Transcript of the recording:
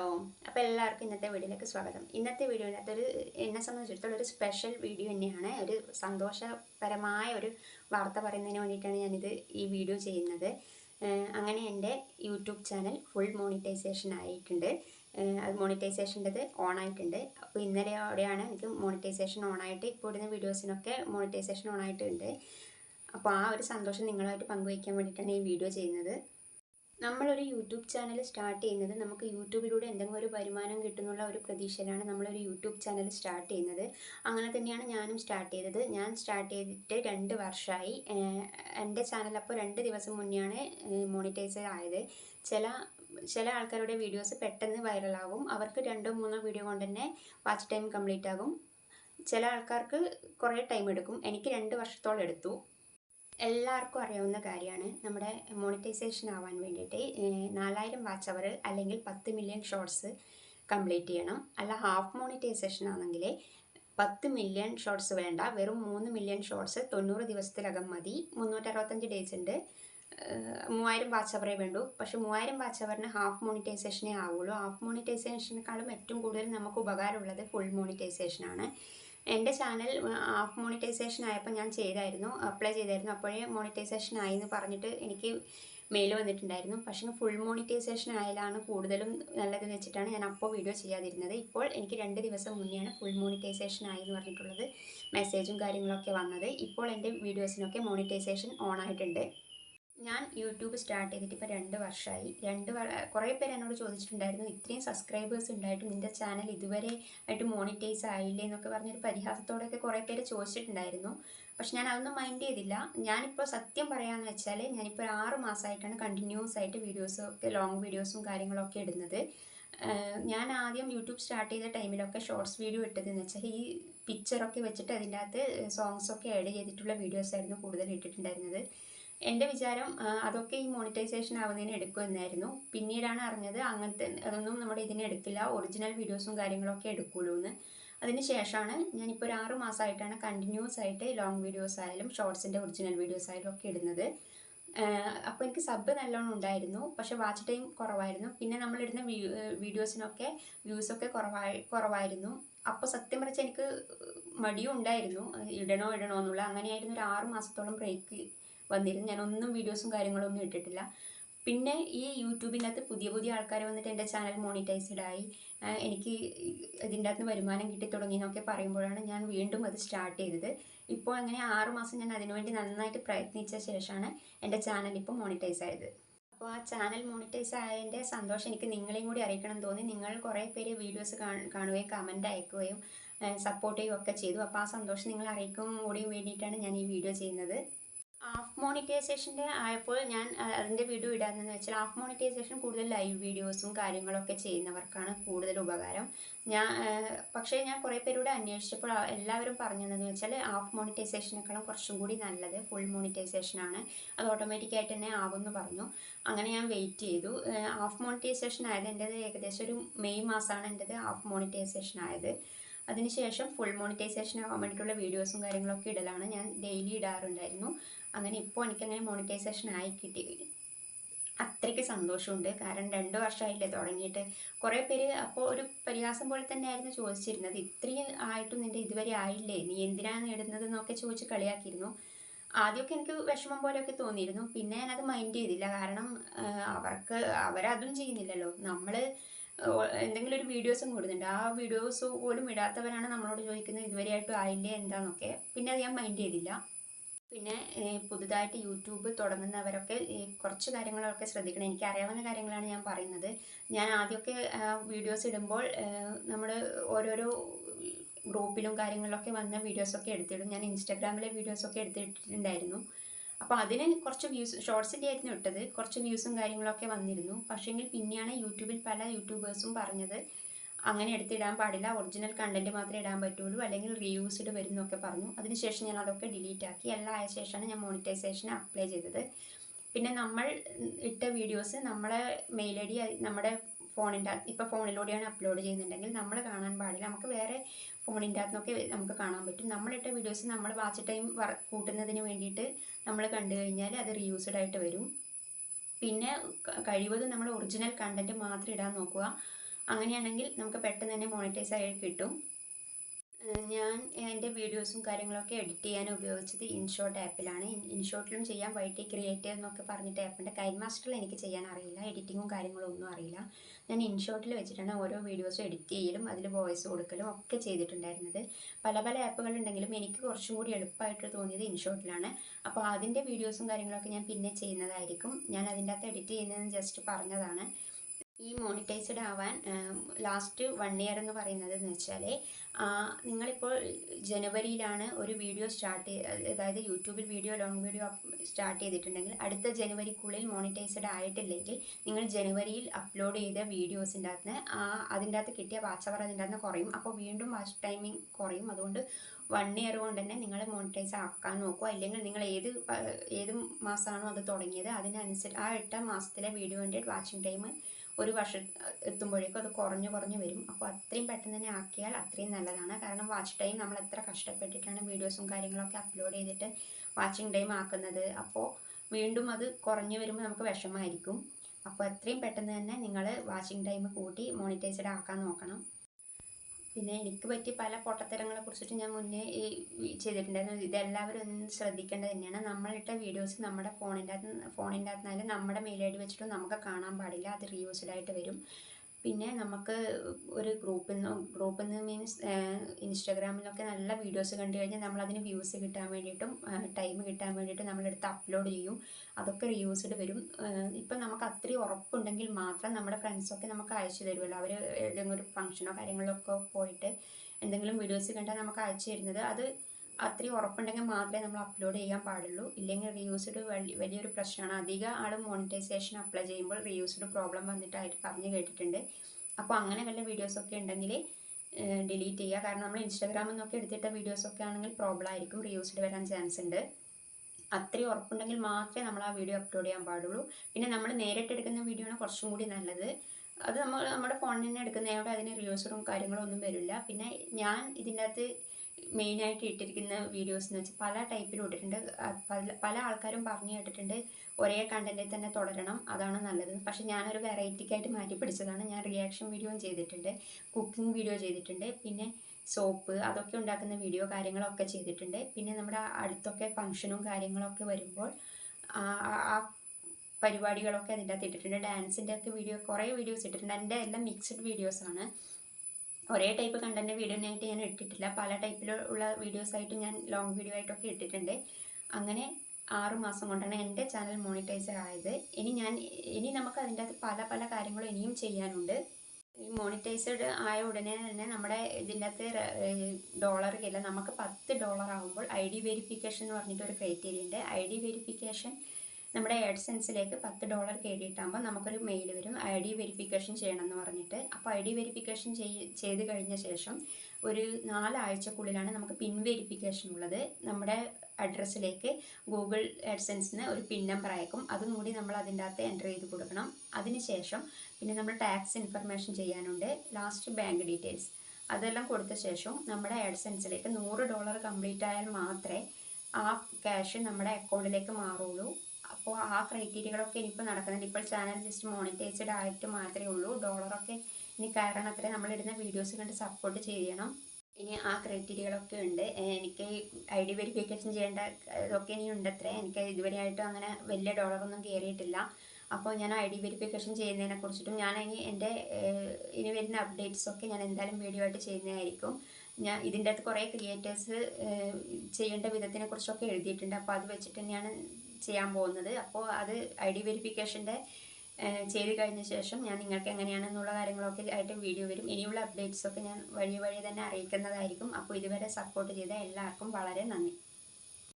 Hello അപ്പോൾ എല്ലാവർക്കും ഇന്നത്തെ വീഡിയോയിലേക്ക് സ്വാഗതം. ഇന്നത്തെ വീഡിയോയിനകത്ത് ഒരു എന്നെ സംബന്ധിച്ചിടത്തോളം ഒരു സ്പെഷ്യൽ വീഡിയോ തന്നെയാണ്. ഒരു സന്തോഷപരമായ ഒരു വാർത്ത പറയുന്നതിന് വേണ്ടിയിട്ടാണ് ഞാനിത് ഈ വീഡിയോ ചെയ്യുന്നത്. അങ്ങനെ എന്റെ യൂട്യൂബ് ചാനൽ ഫുൾ മോണിറ്റൈസേഷൻ ആയിട്ടുണ്ട്. അത് മോണിറ്റൈസേഷന്റെത് ഓൺ ആയിട്ടുണ്ട് അപ്പോൾ ഇന്നലെയോടെയാണ് എനിക്ക് മോണിറ്റൈസേഷൻ ഓൺ ആയിട്ട് ഇപ്പോൾ ഇടുന്ന വീഡിയോസിനൊക്കെ മോണിറ്റൈസേഷൻ ഓൺ ആയിട്ടുണ്ട് അപ്പോൾ ആ ഒരു സന്തോഷം നിങ്ങളുമായിട്ട് പങ്കുവയ്ക്കാൻ വേണ്ടിയിട്ടാണ് ഈ വീഡിയോ ചെയ്യുന്നത്. നമ്മളൊരു യൂട്യൂബ് ചാനൽ സ്റ്റാർട്ട് ചെയ്യുന്നത് നമുക്ക് യൂട്യൂബിലൂടെ എന്തെങ്കിലും ഒരു വരുമാനം കിട്ടുന്നുള്ള ഒരു പ്രതീക്ഷയിലാണ് നമ്മളൊരു യൂട്യൂബ് ചാനൽ സ്റ്റാർട്ട് ചെയ്യുന്നത്. അങ്ങനെ തന്നെയാണ് ഞാനും സ്റ്റാർട്ട് ചെയ്തത്. ഞാൻ സ്റ്റാർട്ട് ചെയ്തിട്ട് രണ്ട് വർഷമായി എന്റെ ചാനൽ അപ്പോൾ രണ്ട് ദിവസം മുന്നെയാണ് മോണിറ്റൈസ് ആയത്. ചില ചില ആൾക്കാരുടെ വീഡിയോസ് പെട്ടെന്ന് വൈറലാകും. അവർക്ക് രണ്ടോ മൂന്നോ വീഡിയോ കൊണ്ട് തന്നെ വാച്ച് ടൈം കംപ്ലീറ്റ് ആകും ചില ആൾക്കാർക്ക് കുറേ ടൈം എടുക്കും. എനിക്ക് രണ്ട് വർഷത്തോളം എടുത്തു. എല്ലാവർക്കും അറിയാവുന്ന കാര്യമാണ്. നമ്മുടെ മോണിറ്റൈസേഷൻ ആവാൻ വേണ്ടിയിട്ട് നാലായിരം വാച്ച് അവർ അല്ലെങ്കിൽ പത്ത് മില്യൺ ഷോർട്സ് കംപ്ലീറ്റ് ചെയ്യണം. അല്ല ഹാഫ് മോണിറ്റൈസേഷൻ ആണെങ്കിൽ പത്ത് മില്യൺ ഷോർട്സ് വേണ്ട. വെറും മൂന്ന് മില്യൺ ഷോർട്സ് തൊണ്ണൂറ് ദിവസത്തിലകം മതി. മുന്നൂറ്ററുപത്തഞ്ച് ഡേയ്സ് ഉണ്ട്. മൂവായിരം വാച്ച് അവറേ വേണ്ടൂ. പക്ഷെ മൂവായിരം വാച്ച് അവറിന് ഹാഫ് മോണിറ്റൈസേഷനേ ആവുള്ളൂ. ഹാഫ് മോണിറ്റൈസേഷനേക്കാളും ഏറ്റവും കൂടുതൽ നമുക്ക് ഉപകാരമുള്ളത് ഫുൾ മോണിറ്റൈസേഷനാണ് എന്റെ ചാനൽ ഹാഫ് മോണിറ്റൈസേഷൻ ആയപ്പോൾ ഞാൻ ചെയ്തായിരുന്നു അപ്ലൈ ചെയ്തായിരുന്നു. അപ്പോഴേ മോണിറ്റൈസേഷൻ ആയി എന്ന് പറഞ്ഞിട്ട് എനിക്ക് മെയിൽ വന്നിട്ടുണ്ടായിരുന്നു. പക്ഷേ ഫുൾ മോണിറ്റൈസേഷൻ ആയാലാണ് കൂടുതലും നല്ലതെന്ന് വെച്ചിട്ടാണ് ഞാൻ അപ്പോൾ വീഡിയോ ചെയ്യാതിരുന്നത്. ഇപ്പോൾ എനിക്ക് രണ്ട് ദിവസം മുന്നെയാണ് ഫുൾ മോണിറ്റൈസേഷൻ ആയി എന്ന് പറഞ്ഞിട്ടുള്ളത്. മെസ്സേജും കാര്യങ്ങളൊക്കെ വന്നത്. ഇപ്പോൾ എന്റെ വീഡിയോസിനൊക്കെ മോണിറ്റൈസേഷൻ ഓൺ ആയിട്ടുണ്ട്. ഞാൻ യൂട്യൂബ് സ്റ്റാർട്ട് ചെയ്തിട്ട് ഇപ്പോൾ രണ്ട് വർഷമായി രണ്ട് കുറേ പേര് എന്നോട് ചോദിച്ചിട്ടുണ്ടായിരുന്നു ഇത്രയും സബ്സ്ക്രൈബേഴ്സ് ഉണ്ടായിട്ടും നിന്റെ ചാനൽ ഇതുവരെ ആയിട്ട് മോണിറ്റൈസ് ആയില്ലേ? എന്നൊക്കെ പറഞ്ഞൊരു പരിഹാസത്തോടെയൊക്കെ കുറേ പേര് ചോദിച്ചിട്ടുണ്ടായിരുന്നു. പക്ഷെ ഞാൻ അതൊന്നും മൈൻഡ് ചെയ്തില്ല. ഞാനിപ്പോൾ സത്യം പറയാമെന്ന് വെച്ചാൽ ഞാനിപ്പോൾ ഒരു ആറ് മാസമായിട്ടാണ് കണ്ടിന്യൂസ് ആയിട്ട് വീഡിയോസും ഒക്കെ ലോങ് വീഡിയോസും കാര്യങ്ങളൊക്കെ ഇടുന്നത്. ഞാൻ ആദ്യം യൂട്യൂബ് സ്റ്റാർട്ട് ചെയ്ത ടൈമിലൊക്കെ ഷോർട്സ് വീഡിയോ ഇട്ടതെന്ന് വെച്ചാൽ ഈ പിക്ചറൊക്കെ വെച്ചിട്ട് അതിന്റെ അകത്ത് സോങ്സൊക്കെ ആഡ് ചെയ്തിട്ടുള്ള വീഡിയോസ് ആയിരുന്നു കൂടുതൽ ഇട്ടിട്ടുണ്ടായിരുന്നത്. എന്റെ വിചാരം അതൊക്കെ ഈ മോണിറ്റൈസേഷൻ ആവുന്നതിന് എടുക്കുമെന്നായിരുന്നു. പിന്നീടാണ് അറിഞ്ഞത് അങ്ങനത്തെ അതൊന്നും നമ്മുടെ ഇതിന് എടുക്കില്ല. ഒറിജിനൽ വീഡിയോസും കാര്യങ്ങളൊക്കെ എടുക്കുള്ളൂ എന്ന് അതിന് ശേഷമാണ് ഞാനിപ്പോൾ ഒരു ആറ് മാസമായിട്ടാണ് കണ്ടിന്യൂസ് ആയിട്ട് ലോങ് വീഡിയോസ് ആയാലും ഷോർട്സിന്റെ ഒറിജിനൽ വീഡിയോസ് ആയാലും ഒക്കെ ഇടുന്നത്. അപ്പോൾ എനിക്ക് സബ് നല്ലോണം ഉണ്ടായിരുന്നു. പക്ഷേ വാച്ച് ടൈം കുറവായിരുന്നു. പിന്നെ നമ്മളിടുന്ന വീഡിയോസിനൊക്കെ വ്യൂസൊക്കെ കുറവായി കുറവായിരുന്നു. അപ്പോൾ സത്യം പറഞ്ഞാൽ എനിക്ക് മടിയും ഉണ്ടായിരുന്നു ഇടണോ ഇടണോ എന്നുള്ള. അങ്ങനെയായിരുന്നു ഒരു ആറ് മാസത്തോളം ബ്രേക്ക് വന്നിരുന്നു. ഞാൻ ഒന്നും വീഡിയോസും കാര്യങ്ങളൊന്നും ഇട്ടിട്ടില്ല. പിന്നെ ഈ യൂട്യൂബിനകത്ത് പുതിയ പുതിയ ആൾക്കാർ വന്നിട്ട് എന്റെ ചാനൽ മോണിറ്റൈസ്ഡ് ആയി. എനിക്ക് ഇതിന്റെ അകത്ത് വരുമാനം കിട്ടി തുടങ്ങി എന്നൊക്കെ പറയുമ്പോഴാണ് ഞാൻ വീണ്ടും അത് സ്റ്റാർട്ട് ചെയ്തത്. ഇപ്പോൾ അങ്ങനെ ആറുമാസം ഞാൻ അതിനുവേണ്ടി നന്നായിട്ട് പ്രയത്നിച്ച ശേഷമാണ് എന്റെ ചാനൽ ഇപ്പോൾ മോണിറ്റൈസ് ആയത്. അപ്പോൾ ആ ചാനൽ മോണിറ്റൈസ് ആയതിന്റെ സന്തോഷം എനിക്ക് നിങ്ങളെയും കൂടി അറിയിക്കണം തോന്നി. നിങ്ങൾ കുറേ പേര് വീഡിയോസ് കാണുകയും കമന്റ് അയക്കുകയും സപ്പോർട്ട് ചെയ്യുകയും ഒക്കെ ചെയ്തു. അപ്പോൾ ആ സന്തോഷം നിങ്ങൾ അറിയിക്കും കൂടി വേണ്ടിയിട്ടാണ് ഞാൻ ഈ വീഡിയോ ചെയ്യുന്നത്. ഹാഫ് മോണിറ്റൈസേഷന്റെ ആയപ്പോൾ ഞാൻ അതിന്റെ വീഡിയോ ഇടാമെന്ന് വെച്ചാൽ ഹാഫ് മോണിറ്റൈസേഷൻ കൂടുതൽ ലൈവ് വീഡിയോസും കാര്യങ്ങളൊക്കെ ചെയ്യുന്നവർക്കാണ് കൂടുതൽ ഉപകാരം. ഞാൻ പക്ഷേ ഞാൻ കുറേ പേരോട് അന്വേഷിച്ചപ്പോൾ എല്ലാവരും പറഞ്ഞതെന്ന് വെച്ചാൽ ഹാഫ് മോണിറ്റൈസേഷനേക്കാളും കുറച്ചും കൂടി നല്ലത് ഫുൾ മോണിറ്റൈസേഷനാണ് അത് ഓട്ടോമാറ്റിക്കായിട്ട് തന്നെ ആവുമെന്ന് പറഞ്ഞു. അങ്ങനെ ഞാൻ വെയിറ്റ് ചെയ്തു. ഹാഫ് മോണിറ്റൈസേഷൻ ആയത് എന്റേത് ഏകദേശം ഒരു മെയ് മാസമാണ് എന്റേത് ഹാഫ് മോണിറ്റൈസേഷൻ ആയത്. അതിനുശേഷം ഫുൾ മോണിറ്റൈസേഷൻ ആവാൻ വേണ്ടിയിട്ടുള്ള വീഡിയോസും കാര്യങ്ങളൊക്കെ ഇടലാണ്. ഞാൻ ഡെയിലി ഇടാറുണ്ടായിരുന്നു. അങ്ങനെ ഇപ്പോൾ എനിക്കങ്ങനെ മോണിറ്റൈസേഷൻ ആയി കിട്ടി. അത്രയ്ക്ക് സന്തോഷമുണ്ട്. കാരണം രണ്ട് വർഷമായില്ലേ തുടങ്ങിയിട്ട്. കുറേ പേര് അപ്പോൾ ഒരു പരിഹാസം പോലെ തന്നെയായിരുന്നു ചോദിച്ചിരുന്നത്. ഇത്രയും ആയിട്ടും നിന്റെ ഇതുവരെ ആയില്ലേ? നീ എന്തിനാണ് ഇടുന്നത് എന്നൊക്കെ ചോദിച്ച് കളിയാക്കിയിരുന്നു. ആദ്യമൊക്കെ എനിക്ക് വിഷമം പോലെയൊക്കെ തോന്നിയിരുന്നു. പിന്നെ ഞാനത് മൈൻഡ് ചെയ്തില്ല. കാരണം അവർക്ക് അവരതും ചെയ്യുന്നില്ലല്ലോ. നമ്മൾ എന്തെങ്കിലും ഒരു വീഡിയോസും കൂടുന്നുണ്ട് ആ വീഡിയോസ് പോലും ഇടാത്തവരാണ് നമ്മളോട് ചോദിക്കുന്നത് ഇതുവരെയായിട്ടും ആയില്ലേ? എന്താന്നൊക്കെ. പിന്നെ അത് ഞാൻ മൈൻഡ് ചെയ്തില്ല. പിന്നെ പുതുതായിട്ട് യൂട്യൂബ് തുടങ്ങുന്നവരൊക്കെ കുറച്ച് കാര്യങ്ങളൊക്കെ ശ്രദ്ധിക്കണം. എനിക്ക് അറിയാവുന്ന കാര്യങ്ങളാണ് ഞാൻ പറയുന്നത്. ഞാൻ ആദ്യമൊക്കെ വീഡിയോസ് ഇടുമ്പോൾ നമ്മൾ ഓരോരോ ഗ്രൂപ്പിലും കാര്യങ്ങളിലൊക്കെ വന്ന വീഡിയോസൊക്കെ എടുത്തിടും. ഞാൻ ഇൻസ്റ്റാഗ്രാമിലെ വീഡിയോസൊക്കെ എടുത്തിട്ടുണ്ടായിരുന്നു അപ്പോൾ അതിന് കുറച്ച് വ്യൂസ് ഷോർട്സിന്റെ ആയിരുന്നു ഇട്ടത്. കുറച്ച് വ്യൂസും കാര്യങ്ങളൊക്കെ വന്നിരുന്നു. പക്ഷേങ്കിൽ പിന്നെയാണ് യൂട്യൂബിൽ പല യൂട്യൂബേഴ്സും പറഞ്ഞത് അങ്ങനെ എടുത്തിടാൻ പാടില്ല. ഒറിജിനൽ കണ്ടന്റ് മാത്രമേ ഇടാൻ പറ്റുള്ളൂ. അല്ലെങ്കിൽ റീയൂസ്ഡ് വരുന്നൊക്കെ പറഞ്ഞു. അതിനുശേഷം ഞാൻ അതൊക്കെ ഡിലീറ്റ് ആക്കി. എല്ലാം ആയ ശേഷമാണ് ഞാൻ മോണിറ്റൈസേഷൻ അപ്ലൈ ചെയ്തത്. പിന്നെ നമ്മൾ ഇട്ട വീഡിയോസ് നമ്മളെ മെയിൽ ഐ ഡി നമ്മുടെ ഫോണിന്റെ ഇപ്പോൾ ഫോണിലൂടെയാണ് അപ്ലോഡ് ചെയ്യുന്നുണ്ടെങ്കിൽ നമ്മൾ കാണാൻ പാടില്ല. നമുക്ക് വേറെ ഫോണിന്റെ അകത്തുനിന്നൊക്കെ നമുക്ക് കാണാൻ പറ്റും. നമ്മളിട്ട വീഡിയോസ് നമ്മൾ വാച്ച് ടൈം കൂട്ടുന്നതിന് വേണ്ടിയിട്ട് നമ്മൾ കണ്ടു കഴിഞ്ഞാൽ അത് റീയൂസ്ഡ് ആയിട്ട് വരും. പിന്നെ കഴിവതും നമ്മൾ ഒറിജിനൽ കണ്ടന്റ് മാത്രം ഇടാൻ നോക്കുക. അങ്ങനെയാണെങ്കിൽ നമുക്ക് പെട്ടെന്ന് തന്നെ മോണിറ്റൈസ് ആയി കിട്ടും. ഞാൻ എന്റെ വീഡിയോസും കാര്യങ്ങളൊക്കെ എഡിറ്റ് ചെയ്യാൻ ഉപയോഗിച്ചത് ഇൻഷോട്ട് ആപ്പിലാണ് ഇൻഷോട്ടിലും ചെയ്യാം. വൈറ്റി ക്രിയേറ്റീവ് എന്നൊക്കെ പറഞ്ഞിട്ട് ആപ്പുണ്ട് കൈ മാസ്റ്ററിൽ എനിക്ക് ചെയ്യാൻ അറിയില്ല. എഡിറ്റിങ്ങും കാര്യങ്ങളും ഒന്നും അറിയില്ല. ഞാൻ ഇൻഷോട്ടിൽ വെച്ചിട്ടാണ് ഓരോ വീഡിയോസും എഡിറ്റ് ചെയ്യലും അതിൽ വോയിസ് കൊടുക്കലും ഒക്കെ ചെയ്തിട്ടുണ്ടായിരുന്നത്. പല പല ആപ്പുകളുണ്ടെങ്കിലും എനിക്ക് കുറച്ചും കൂടി എളുപ്പമായിട്ട് തോന്നിയത് ഇൻഷോട്ടിലാണ് അപ്പോൾ അതിന്റെ വീഡിയോസും കാര്യങ്ങളൊക്കെ ഞാൻ പിന്നെ ചെയ്യുന്നതായിരിക്കും. ഞാൻ അതിന്റെ അകത്ത് എഡിറ്റ് ചെയ്യുന്നതെന്ന് ജസ്റ്റ് പറഞ്ഞതാണ്. ഈ മോണിറ്റൈസ്ഡ് ആവാൻ ലാസ്റ്റ് വൺ ഇയർ എന്ന് പറയുന്നത് എന്ന് വെച്ചാൽ നിങ്ങളിപ്പോൾ ജനുവരിയിലാണ് ഒരു വീഡിയോ സ്റ്റാർട്ട് അതായത് യൂട്യൂബിൽ വീഡിയോ ലോങ് വീഡിയോ സ്റ്റാർട്ട് ചെയ്തിട്ടുണ്ടെങ്കിൽ അടുത്ത ജനുവരിക്കുള്ളിൽ മോണിറ്റൈസ്ഡ് ആയിട്ടില്ലെങ്കിൽ നിങ്ങൾ ജനുവരിയിൽ അപ്ലോഡ് ചെയ്ത വീഡിയോസിന്റെ അകത്ത് അതിന്റെ അകത്ത് കിട്ടിയ വാച്ച് അവർ അതിന്റെ അകത്ത് കുറയും. അപ്പോൾ വീണ്ടും വാച്ച് ടൈമിംഗ് കുറയും. അതുകൊണ്ട് വൺ ഇയർ കൊണ്ട് തന്നെ നിങ്ങൾ മോണിറ്റൈസ് ആക്കാൻ നോക്കുക. അല്ലെങ്കിൽ നിങ്ങൾ ഏത് ഏത് മാസമാണോ അത് തുടങ്ങിയത് അതിനനുസരിച്ച് ആ എട്ടാം മാസത്തിലെ വീഡിയോന്റെ വാച്ചിങ് ടൈം ഒരു വർഷം എത്തുമ്പോഴേക്കും അത് കുറഞ്ഞു കുറഞ്ഞു വരും. അപ്പോൾ അത്രയും പെട്ടെന്ന് തന്നെ ആക്കിയാൽ അത്രയും നല്ലതാണ്. കാരണം വാച്ച് ടൈം നമ്മൾ എത്ര കഷ്ടപ്പെട്ടിട്ടാണ് വീഡിയോസും കാര്യങ്ങളൊക്കെ അപ്ലോഡ് ചെയ്തിട്ട് വാച്ചിങ് ടൈം ആക്കുന്നത്. അപ്പോൾ വീണ്ടും അത് കുറഞ്ഞു വരുമ്പോൾ നമുക്ക് വിഷമമായിരിക്കും. അപ്പോൾ എത്രയും പെട്ടെന്ന് തന്നെ നിങ്ങൾ വാച്ചിങ് ടൈം കൂട്ടി മോണിറ്റൈസ്ഡ് ആക്കാൻ നോക്കണം. പിന്നെ എനിക്ക് പറ്റിയ പല പൊട്ടത്തരങ്ങളെ കുറിച്ചിട്ട് ഞാൻ മുന്നേ ഈ ചെയ്തിട്ടുണ്ടായിരുന്നു. ഇതെല്ലാവരും ഒന്ന് ശ്രദ്ധിക്കേണ്ടത് തന്നെയാണ്. നമ്മളിട്ട വീഡിയോസ് നമ്മുടെ ഫോണിന്റെ അകത്ത് ഫോണിന്റെ അകത്തുനിന്നാലും നമ്മുടെ മെയിൽ ഐ ഡി വെച്ചിട്ട് നമുക്ക് കാണാൻ പാടില്ല. അത് റീയൂസ്ഡ് ആയിട്ട് വരും. പിന്നെ നമുക്ക് ഒരു ഗ്രൂപ്പിൽ നിന്നോ ഗ്രൂപ്പിൽ നിന്ന് മീൻസ് ഇൻസ്റ്റാഗ്രാമിലൊക്കെ നല്ല വീഡിയോസ് കണ്ടു കഴിഞ്ഞാൽ നമ്മളതിന് വ്യൂസ് കിട്ടാൻ വേണ്ടിയിട്ടും ടൈം കിട്ടാൻ വേണ്ടിയിട്ടും നമ്മളെടുത്ത് അപ്ലോഡ് ചെയ്യും. അതൊക്കെ റീയൂസ്ഡ് വരും. ഇപ്പം നമുക്ക് അത്രയും ഉറപ്പുണ്ടെങ്കിൽ മാത്രം നമ്മുടെ ഫ്രണ്ട്സൊക്കെ നമുക്ക് അയച്ചു തരുമല്ലോ അവർ ഏതെങ്കിലും ഒരു ഫംഗ്ഷനോ കാര്യങ്ങളിലൊക്കെ പോയിട്ട് എന്തെങ്കിലും വീഡിയോസ് കണ്ടാൽ നമുക്ക് അയച്ചു തരുന്നത്. അത് അത്രയും ഉറപ്പുണ്ടെങ്കിൽ മാത്രമേ നമ്മൾ അപ്ലോഡ് ചെയ്യാൻ പാടുള്ളൂ. ഇല്ലെങ്കിൽ റീയൂസ്ഡ് വലിയ വലിയൊരു പ്രശ്നമാണ്. അധികം ആളും മോണിറ്റൈസേഷൻ അപ്ലൈ ചെയ്യുമ്പോൾ റീയൂസ്ഡ് പ്രോബ്ലം വന്നിട്ടായിട്ട് പറഞ്ഞു കേട്ടിട്ടുണ്ട്. അപ്പോൾ അങ്ങനെ വല്ല വീഡിയോസൊക്കെ ഉണ്ടെങ്കിൽ ഡിലീറ്റ് ചെയ്യുക. കാരണം നമ്മൾ ഇൻസ്റ്റാഗ്രാമിൽ നിന്നൊക്കെ എടുത്തിട്ട വീഡിയോസൊക്കെ ആണെങ്കിൽ പ്രോബ്ലം ആയിരിക്കും. റീയൂസ്ഡ് വരാൻ ചാൻസ് ഉണ്ട്. അത്രയും ഉറപ്പുണ്ടെങ്കിൽ മാത്രമേ നമ്മൾ ആ വീഡിയോ അപ്ലോഡ് ചെയ്യാൻ പാടുള്ളൂ. പിന്നെ നമ്മൾ നേരിട്ട് എടുക്കുന്ന വീഡിയോ ആണ് കുറച്ചും കൂടി നല്ലത്. അത് നമ്മൾ നമ്മുടെ ഫോണിൽ തന്നെ എടുക്കുന്നതോടെ അതിന് റിയൂസറും കാര്യങ്ങളും ഒന്നും വരില്ല. പിന്നെ ഞാൻ ഇതിന്റെ അകത്ത് മെയിനായിട്ട് ഇട്ടിരിക്കുന്ന വീഡിയോസ് എന്ന് വെച്ചാൽ പല ടൈപ്പിലും ഇട്ടിട്ടുണ്ട്. പല പല ആൾക്കാരും പറഞ്ഞു കേട്ടിട്ടുണ്ട് ഒരേ കണ്ടന്റിൽ തന്നെ തുടരണം അതാണ് നല്ലത്. പക്ഷെ ഞാനൊരു വെറൈറ്റിക്കായിട്ട് മാറ്റി പിടിച്ചതാണ്. ഞാൻ റിയാക്ഷൻ വീഡിയോയും ചെയ്തിട്ടുണ്ട് കുക്കിംഗ് വീഡിയോ ചെയ്തിട്ടുണ്ട് പിന്നെ സോപ്പ് അതൊക്കെ ഉണ്ടാക്കുന്ന വീഡിയോ കാര്യങ്ങളൊക്കെ ചെയ്തിട്ടുണ്ട്. പിന്നെ നമ്മുടെ അടുത്തൊക്കെ ഫങ്ഷനും കാര്യങ്ങളൊക്കെ വരുമ്പോൾ ആ പരിപാടികളൊക്കെ അതിന്റെ അകത്ത് ഇട്ടിട്ടുണ്ട്. ഡാൻസിന്റെ ഒക്കെ വീഡിയോ കുറേ വീഡിയോസ് ഇട്ടിട്ടുണ്ട്. എന്റെ എല്ലാം മിക്സ്ഡ് വീഡിയോസാണ് ഒരേ ടൈപ്പ് കണ്ടന്റ് വീഡിയോനായിട്ട് ഞാൻ ഇട്ടിട്ടില്ല. പല ടൈപ്പിലുള്ള വീഡിയോസ് ആയിട്ട് ഞാൻ ലോങ് വീഡിയോ ആയിട്ടൊക്കെ ഇട്ടിട്ടുണ്ട്. അങ്ങനെ ആറ് മാസം കൊണ്ടാണ് എന്റെ ചാനൽ മോണിറ്റൈസർ ആയത്. ഇനി ഞാൻ ഇനി നമുക്ക് അതിന്റെ അകത്ത് പല പല കാര്യങ്ങളും ഇനിയും ചെയ്യാനുണ്ട്. ഈ മോണിറ്റൈസ്ഡ് ആയ ഉടനെ തന്നെ നമ്മുടെ ഇതിന്റെ അകത്ത് ഡോളർ ഇല്ല നമുക്ക് പത്ത് ഡോളർ ആകുമ്പോൾ ഐ ഡി വെരിഫിക്കേഷൻ എന്ന് പറഞ്ഞിട്ട് ഒരു ക്രൈറ്റീരിയ ഉണ്ട്. ഐ ഡി വെരിഫിക്കേഷൻ നമ്മുടെ ആഡ്സെൻസിലേക്ക് പത്ത് ഡോളർ കയറിയിട്ടാകുമ്പോൾ നമുക്കൊരു മെയിൽ വരും. ഐ ഡി വെരിഫിക്കേഷൻ ചെയ്യണം എന്ന് പറഞ്ഞിട്ട്. അപ്പോൾ ഐ ഡി വെരിഫിക്കേഷൻ ചെയ് ചെയ്ത് കഴിഞ്ഞ ശേഷം ഒരു നാലാഴ്ചക്കുള്ളിലാണ് നമുക്ക് പിൻ വെരിഫിക്കേഷൻ ഉള്ളത്. നമ്മുടെ അഡ്രസ്സിലേക്ക് ഗൂഗിൾ ആഡ്സെൻസിന് ഒരു പിൻ നമ്പർ അയക്കും. അതും കൂടി നമ്മൾ അതിന്റെ അകത്ത് എന്റർ ചെയ്ത് കൊടുക്കണം. അതിനുശേഷം പിന്നെ നമ്മൾ ടാക്സ് ഇൻഫർമേഷൻ ചെയ്യാനുണ്ട്. ലാസ്റ്റ് ബാങ്ക് ഡീറ്റെയിൽസ് അതെല്ലാം കൊടുത്ത ശേഷം നമ്മുടെ ആഡ്സെൻസിലേക്ക് നൂറ് ഡോളർ കംപ്ലീറ്റ് ആയാൽ മാത്രമേ ആ ക്യാഷ് നമ്മുടെ അക്കൗണ്ടിലേക്ക് മാറുള്ളൂ. അപ്പോൾ ആ ക്രൈറ്റീരിയകളൊക്കെ ഇനിയിപ്പോൾ നടക്കുന്നുണ്ട്. ഇപ്പോൾ ചാനൽ ജസ്റ്റ് മോണിറ്റൈസ്ഡ് ആയിട്ട് മാത്രമേ ഉള്ളൂ. ഡോളറൊക്കെ ഇനി കയറണം അത്രേ നമ്മളിടുന്ന വീഡിയോസ് കണ്ട് സപ്പോർട്ട് ചെയ്യണം. ഇനി ആ ക്രൈറ്റീരിയകളൊക്കെ ഉണ്ട്. എനിക്ക് ഐ ഡി വെരിഫിക്കേഷൻ ചെയ്യേണ്ട ഇതൊക്കെ ഇനി ഉണ്ട് അത്രേ. എനിക്ക് ഇതുവരെയായിട്ടും അങ്ങനെ വലിയ ഡോളറൊന്നും കയറിയിട്ടില്ല അപ്പോൾ ഞാൻ ഐ ഡി വെരിഫിക്കേഷൻ ചെയ്യുന്നതിനെ കുറിച്ചിട്ടും ഞാൻ ഇനി എന്റെ ഇനി വരുന്ന അപ്ഡേറ്റ്സൊക്കെ ഞാൻ എന്തായാലും വീഡിയോ ആയിട്ട് ചെയ്യുന്നതായിരിക്കും. ഞാൻ ഇതിന്റെ അകത്ത് കുറേ ക്രിയേറ്റേഴ്സ് ചെയ്യേണ്ട വിധത്തിനെ കുറിച്ചൊക്കെ എഴുതിയിട്ടുണ്ട്. അപ്പോൾ അത് വെച്ചിട്ട് തന്നെയാണ് ചെയ്യാൻ പോകുന്നത്. അപ്പോൾ അത് ഐ ഡി വെരിഫിക്കേഷന്റെ ചെയ്ത് കഴിഞ്ഞ ശേഷം ഞാൻ നിങ്ങൾക്ക് എങ്ങനെയാണെന്നുള്ള കാര്യങ്ങളൊക്കെ ആയിട്ട് വീഡിയോ വരും. ഇനിയുള്ള അപ്ഡേറ്റ്സൊക്കെ ഞാൻ വഴി വഴി തന്നെ അറിയിക്കുന്നതായിരിക്കും. അപ്പോൾ ഇതുവരെ സപ്പോർട്ട് ചെയ്ത എല്ലാവർക്കും വളരെ നന്ദി.